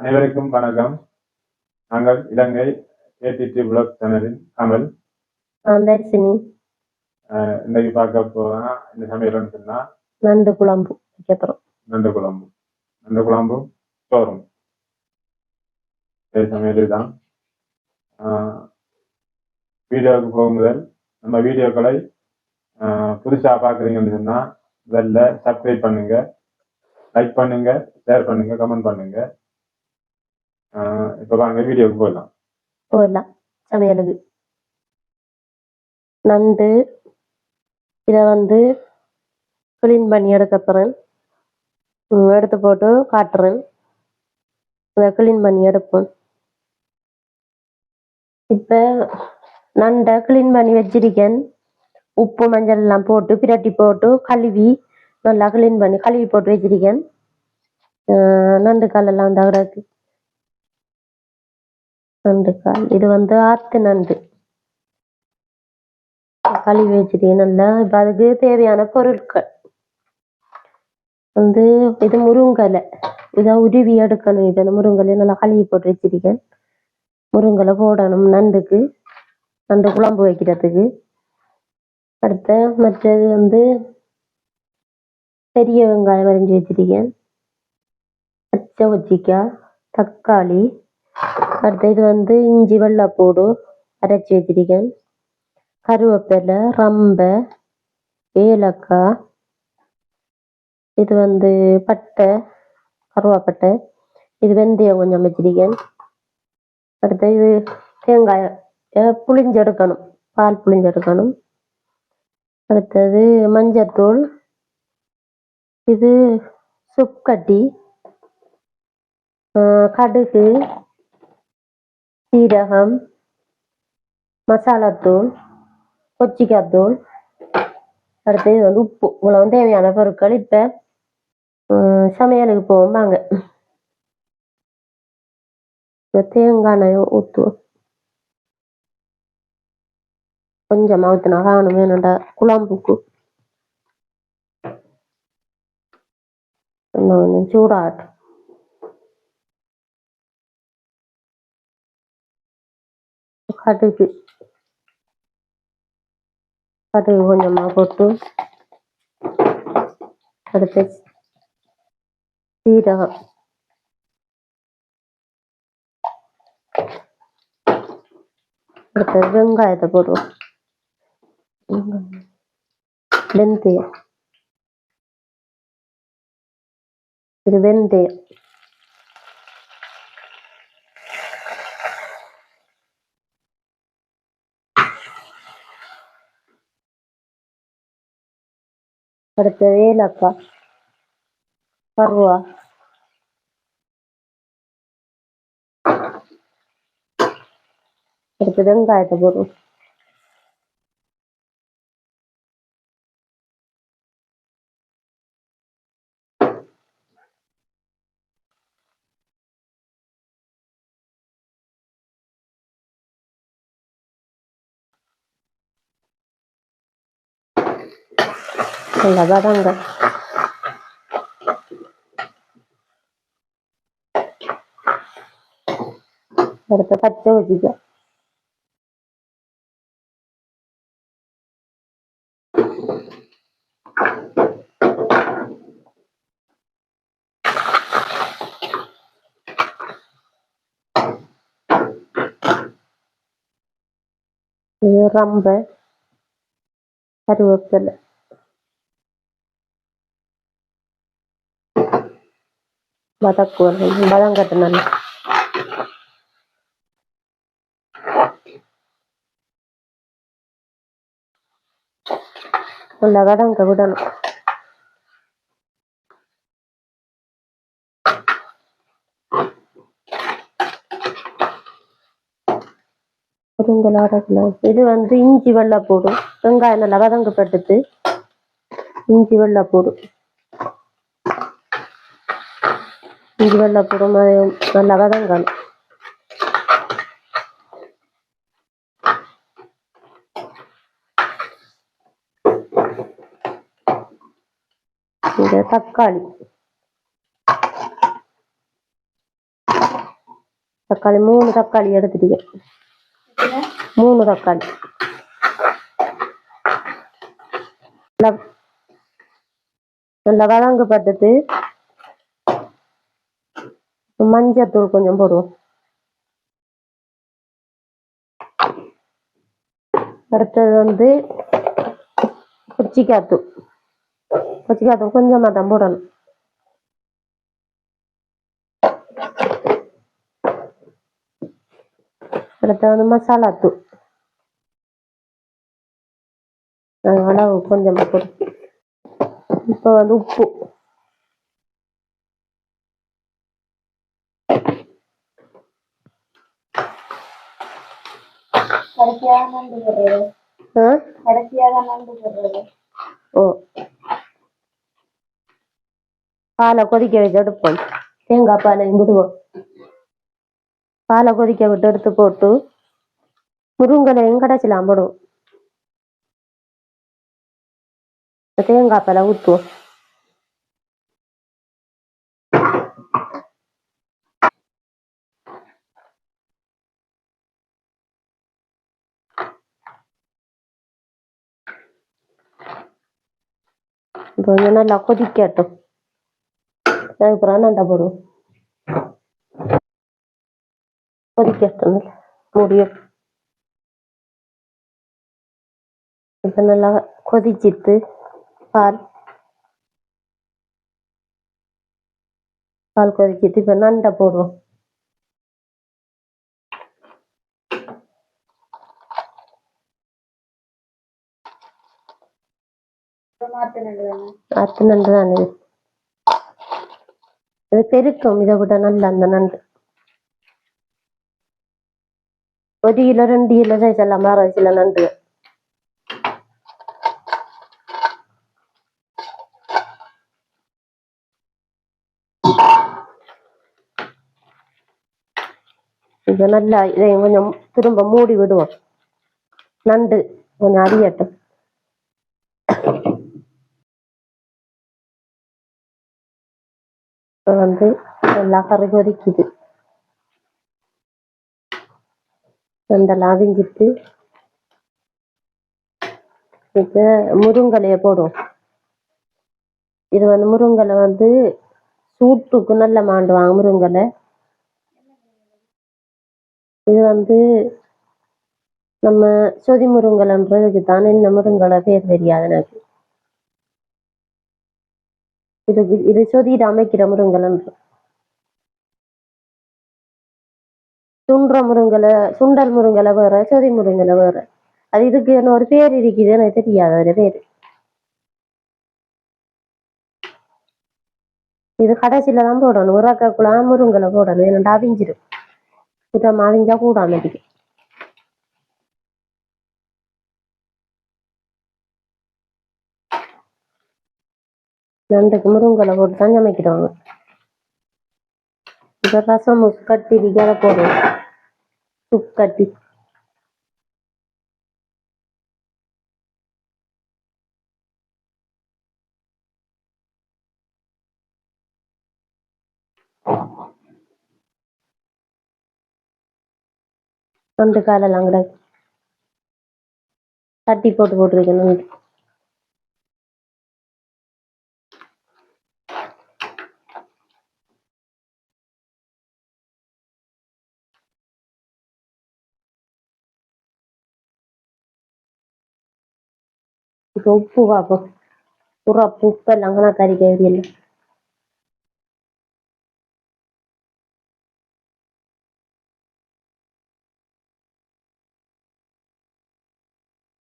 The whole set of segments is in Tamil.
அனைவருக்கும் வணக்கம். நாங்கள் இலங்கை ஏடிடி பிளாக் சேனலின் கமல் இன்னைக்கு பார்க்க போனா இந்த சமையல்னு சொன்னா நண்டு குழம்பு வைக்கப்புறம் நண்டு குழம்பு நண்டு குழம்பும் சோறும் சமையல் தான் வீடியோவுக்கு போகும் முதல் நம்ம வீடியோக்களை அஹ், புதுசா பார்க்குறீங்கன்னு சொன்னா முதல்ல சப்ஸ்கிரைப் பண்ணுங்க. லைக் பண்ணுங்க ஷேர் பண்ணுங்க கமெண்ட் பண்ணுங்க. இப்ப வாங்க வீடியோவுக்கு போயிடலாம் சமையலுக்கு நண்டு இதை வந்து க்ளீன் பண்ணி எடுக்கப்புறேன் எடுத்து போட்டு காட்டுறேன் இதை க்ளீன் பண்ணி எடுப்போம் இப்போ நண்டை க்ளீன் பண்ணி வச்சிருக்கேன் உப்பு மஞ்சள் எல்லாம் போட்டு பிரட்டி போட்டு கழுவி நல்லா க்ளீன் பண்ணி கழுவி போட்டு வச்சிருக்கேன் நண்டு காலெல்லாம் தகுறதுக்கு கிடக்கு நண்டு கால் இது வந்து ஆத்து நண்டு. கழுவி வச்சிருக்கேன் நல்லா இப்போ அதுக்கு தேவையான பொருட்கள். வந்து இது முருங்கலை. இதை உருவி எடுக்கணும். இப்போ இந்த முருங்கலை நல்லா கழுவி போட்டு வச்சிருக்கேன். முருங்கலை போடணும் நண்டுக்கு. நண்டு குழம்பு வைக்கிறதுக்கு. அடுத்த மற்றது வந்து பெரிய வெங்காயம் அரிஞ்சு வச்சிருக்கேன். பச்சை வச்சிக்காய் தக்காளி அடுத்து இது வந்து இஞ்சி வெள்ளைப்பூடு அரைச்சி வச்சிருக்கேன். கருவேப்பிலை ரம்பை ஏலக்காய் இது வந்து பட்டை கருவாப்பட்டை இது வெந்தயம் கொஞ்சம் வச்சிருக்கேன். அடுத்து இது தேங்காய் புளிஞ்செடுக்கணும் பால் புளிஞ்செடுக்கணும் அடுத்தது மஞ்சத்தூள் இது சுப்கட்டி கடுகு சீரகம் மசாலாத்தூள் கொச்சிக்காத்தூள் அடுத்து இது வந்து உப்பு. இவ்வளவு தேவையான பொருட்கள். இப்போ சமையலுக்கு போவோம். இப்போ தேங்காய் எண்ணெய் ஊற்றுவோம் கொஞ்சம் ஊற்றினா காணும் வேணும்டா குழம்புக்கு. இன்னும் சூடாகட்டும். கடுகு. கடுகு கொஞ்சமாக போட்டு அடுத்து சீரகம். அடுத்து வெங்காயத்தை போடுவோம். வெந்தயம். இது வெந்தயம். அடுத்தது ஏலக்காய் கருவா அடுத்து வெங்காயத்தை போடுவோம் நல்லா வதங்க அடுத்து பச்சை வச்சுக்க இது ரம்பை கருவேப்பிலை வதக்குவோம் வதங்கட்டு நல்லா நல்லா வதங்க விடணும் இது வந்து இஞ்சி வெள்ளை போடும் வெங்காயம் நல்லா வதங்கப்பட்டுட்டு இஞ்சி வெள்ளை போடும் இஞ்சி வெள்ளை போடும் அது நல்லா இந்த தக்காளி தக்காளி மூணு தக்காளி எடுத்துட்டீங்க மூணு தக்காளி நல்லா நல்லா வதங்கு மஞ்சத்தூள் கொஞ்சம் போடுவோம். அடுத்தது வந்து குச்சிக்காத்தூள் குச்சிக்காத்தூள் கொஞ்சமாக தான் போடணும். அடுத்து வந்து மசாலா தூள் அளவு கொஞ்சமாக போடும் இப்போ வந்து உப்பு. ஓ. பாலை கொதிக்க வச்சு எடுப்போம். தேங்காய் பாலை விடுவோம் பாலை கொதிக்க விட்டு எடுத்து போட்டு முருங்கலையும் கடைசிலாம் போடுவோம். தேங்காய் பாலை ஊற்றுவோம் இப்போ கொஞ்சம் நல்லா கொதிக்கட்டும் அதுக்கப்புறம் நண்டை போடுவோம் கொதிக்கட்டும் நல்லா. முடியும் இப்போ நல்லா கொதிச்சிட்டு பால் பால் கொதிச்சிட்டு இப்போ நண்டை போடுவோம் மாத்து நண்டு தானே அத்து நண்டு தான் இது இது பெருக்கும். இதை விட நல்ல அந்த நண்டு. ஒரு கிலோ ரெண்டு கிலோ சைஸ் எல்லாம் வேற சில நண்டு. இது நல்லா இதையும் கொஞ்சம் திரும்ப மூடி விடுவோம். நண்டு கொஞ்சம் அறியட்டும் இப்போ வந்து நல்லா கறி கொதிக்குது நண்டெல்லாம் அவிஞ்சிட்டு இப்போ முருங்கலையை போடும் இது வந்து முருங்கலை வந்து சூட்டுக்கு நல்ல மாண்டுவாங்க முருங்கலை இது வந்து நம்ம சொதி முருங்கலைன்றதுக்கு தான் இந்த முருங்கலை பேர் தெரியாது எனக்கு இது இது சொதியிட அமைக்கிற முருங்கலன்ற சுன்ற முருங்கலை சுண்டல் முருங்கலை வேற சொதி முருங்கலை வேற. அது இதுக்கு என்ன ஒரு பேர் இருக்குது எனக்கு தெரியாது ஒரு பேர். இது கடைசியில தான் போடணும். குழா முருங்கலை போடணும். ஏன்னா அவிஞ்சிடும் சுத்தம் அவிஞ்சா கூடாம இருக்கு நண்டுக்கு முருங்கலை போட்டு தான் சமைக்கிறாங்க இப்போ ரசம் கட்டி விகார போடுவோம் சுப் கட்டி நண்டு காலெல்லாம் கிடக்கு தட்டி போட்டு போட்டிருக்கேன் நண்டு இப்போ உப்பு பார்ப்போம் உரப்பு உப்பெல்லாம் கணக்காரிக்க வேண்டியது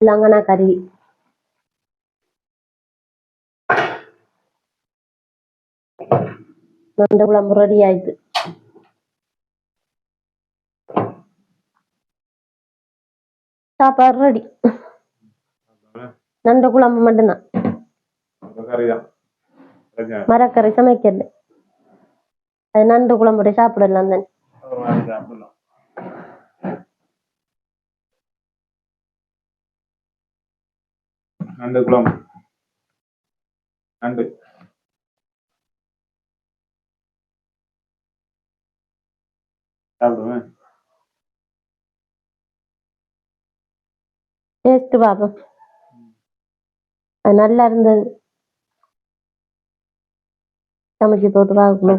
லங்கனா கறி. நண்டு குழம்பு ரெடி ஆயிடுது சாப்பாடு ரெடி நண்டு குழம்பு மட்டும்தான். மரக்கறி சமைக்கல அது நண்டு குழம்புடைய சாப்பிடலாம் தானே. நண்டு குழம்பு நண்டு. சாப்பிடுவேன். டேஸ்ட் அது நல்லா இருந்தது. சமைச்சு போட்டு பார்க்கணும்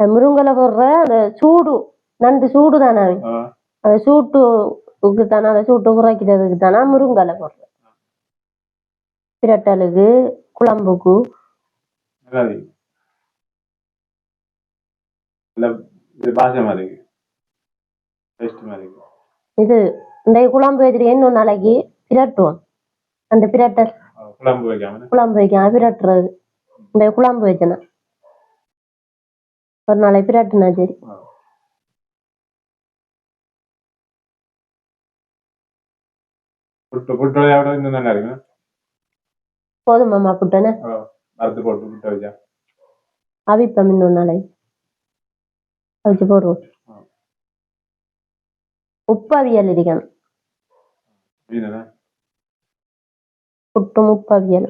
முருங்கலை போடுற அந்த சூடு நண்டு சூடு தானே அந்த சூட்டுக்கு தானே அந்த சூட்டு குறைக்கிறதுக்கு தானே முருங்கலை போடுறேன் பிரட்டலுக்கு குழம்புக்கு. நல்லா இருக்கு. இது இந்த குழம்பு வச்சுட்டு இன்னும் நாளைக்கு பிரட்டுவோம். அந்த பிரட்டல் குழம்பு வைக்காம பிரட்டுறது. இந்த குழம்பு வச்சேனா. ஒரு நாளைக்கு பிரட்டுனா சரி. புட்டு புட்டோட இன்னும் நல்லா இருக்கு போதுமாம்மா புட்டனே அவிப்பம் இன்னொரு நாளைக்கு அவிச்சு போடுவோம். புட்டும் உப்பு அவியல்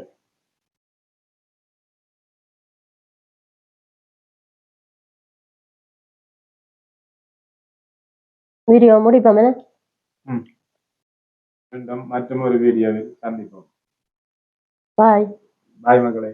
வீடியோ முடிப்போம் மீண்டும் மற்றும் ஒரு வீடியோவில் சந்திப்போம். பாய். பாய் மக்களே